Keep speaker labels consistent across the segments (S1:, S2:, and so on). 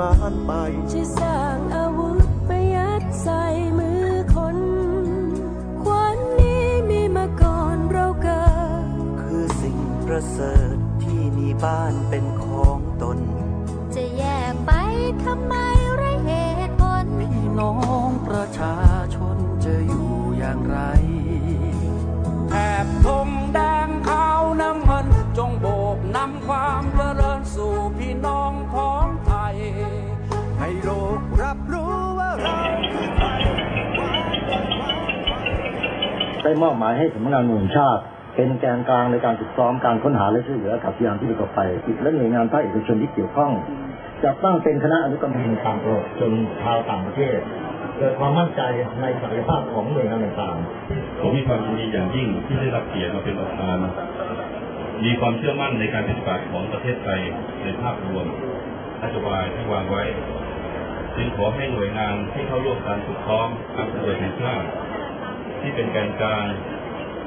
S1: ลานไป
S2: ที่สร้างอาวุธไปยัดใส่มือคนควันนี้มีมาก่อนเราเกิด
S1: คือสิ่งประเสริฐที่มีบ้านเป็นของตน
S2: จะแยกไปทำไมไรเหตุผล
S1: พี่น้องประชาำ
S3: ความเจริญสู่พี่น้องพ้องไทย
S1: ให้โลกรับรู้ว่าเรา
S4: ได้มอบหมายให้สำนักงานหน่วยชาติ เป็นแกนกลางในการฝึกซ้อมการค้นหาและช่วยเหลืออากาศยานที่ประสบภัยและหน่วยงานภาคเอกชนที่เกี่ยวข้องจะตั้งเป็นคณะอนุกรรมการตางประเทศจนชาวต่างประเทศเกิดความมั่นใจในศักยภาพของหน่วยงานต่างๆ
S5: ผมมีความยินดีอย่างยิ่งที่ได้รับเกียรติมาเป็นประธาน มีความเชื่อมั่นในการปฏิบัติของประเทศไทยในภาพรวมนโยบายที่วางไว้ จึงขอให้หน่วยงานที่เข้าร่วมการฝึกซ้อมการปฏิบัติแห่งชาติที่เป็นแกนกลาง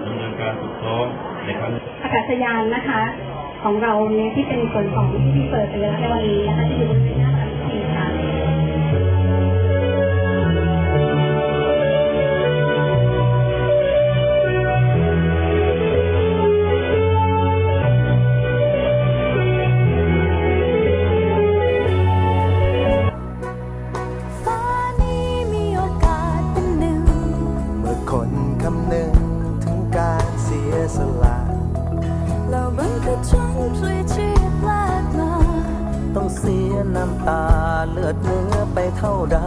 S5: ดำเนินการฝึกซ้อมในครั้ง
S6: อากาศยานนะคะ ของเราเนี่ยที่เป็นส่วนของที่เปิดไปแล้วในวันนี้นะคะที่อยู่บน
S2: อ
S1: ดเนื้อไปเท่าใด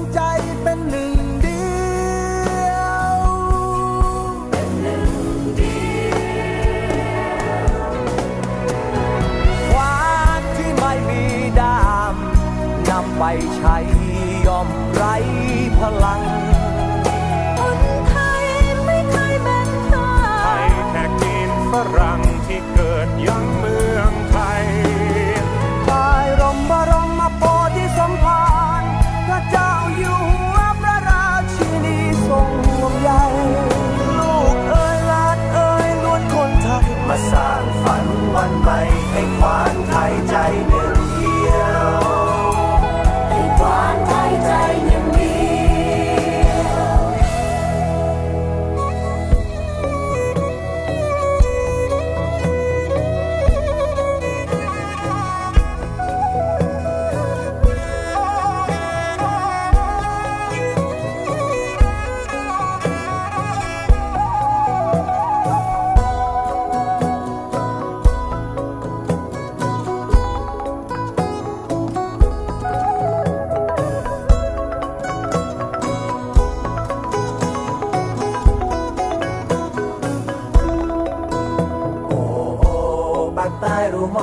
S2: ง
S1: ใจเป็นหนึ่งเดียวควานที่ไม่มีดามนำไปใช้ย่อมไรพลัง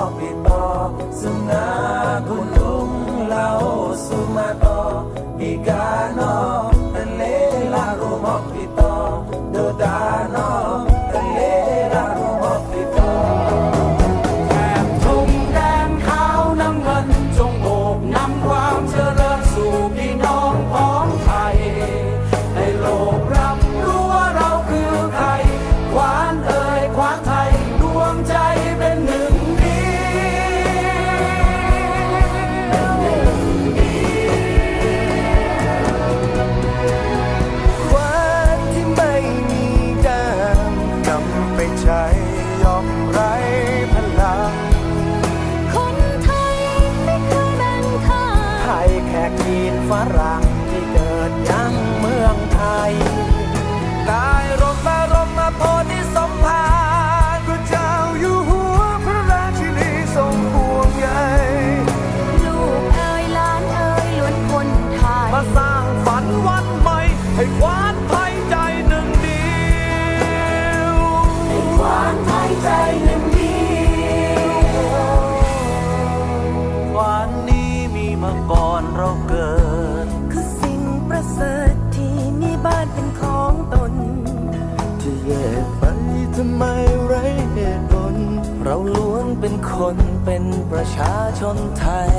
S1: า
S7: กใต้ เมื่อ
S1: ก่อนเราเกิ
S2: ด
S1: คือสิ่งประเส
S3: ริฐที่
S1: มี
S2: บ้า
S1: นเป็นของตน จะแยกไปทำไมไรเหตุผล เราล้วนเป็นคนเป็นประชาชนไทย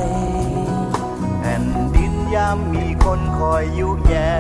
S1: แผ่นดินยามมีคนคอยยุแย่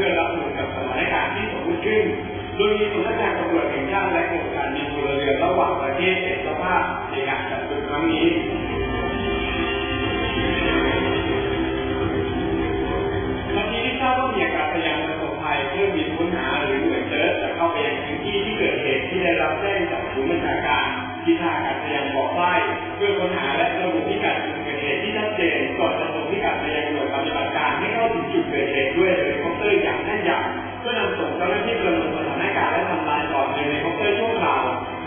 S8: พื่อรับมือกับสถานการณ์ที่สมมติขึ้น โดยมีสำนักงานตำรวจแห่งชาติและกรมการบินพลเรือนระหว่างประเทศเป็นเจ้าภาพในการจัดฝึกครั้งนี้ทันทีที่ทราบว่ามีอากาศยานประสบภัยเครื่องบินค้นหาหรือหน่วยเซิร์ชจะเข้าไปยังพื้นที่ที่เกิดเหตุที่ได้รับแจ้งจากศูนย์บัญชาการที่ท่าอากาศยาน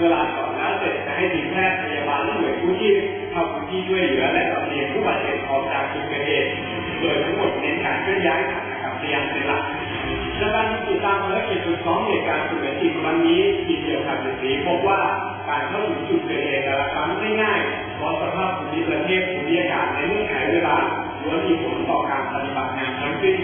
S8: าวเวลาก่อนแล้วเสร็จจะให้ทีมแพทย์พยาบาลและหน่วยกู้ชีพเข้าพื้นที่ช่วยเหลือและลำเลียงผู้บาดเจ็บออกจากจุดเกิดเหตุโดยทั้งหมดเน้นการเคลื่อนย้ายฐานอากาศยานเป็นหลักจากการติดตามภารกิจฝึกซ้อมเหตุการณ์สุดจริงวันนี้ทีมเดียวกันสีพบว่าการเข้าถึงจุดเกิดเหตุแต่ละครั้งไม่ง่ายเพราะสภาพภูมิประเทศภูมิอากาศในเมื่อไขเวลาล้วนมีผลต่อการปฏิบัติงานทั้งสิ้
S6: น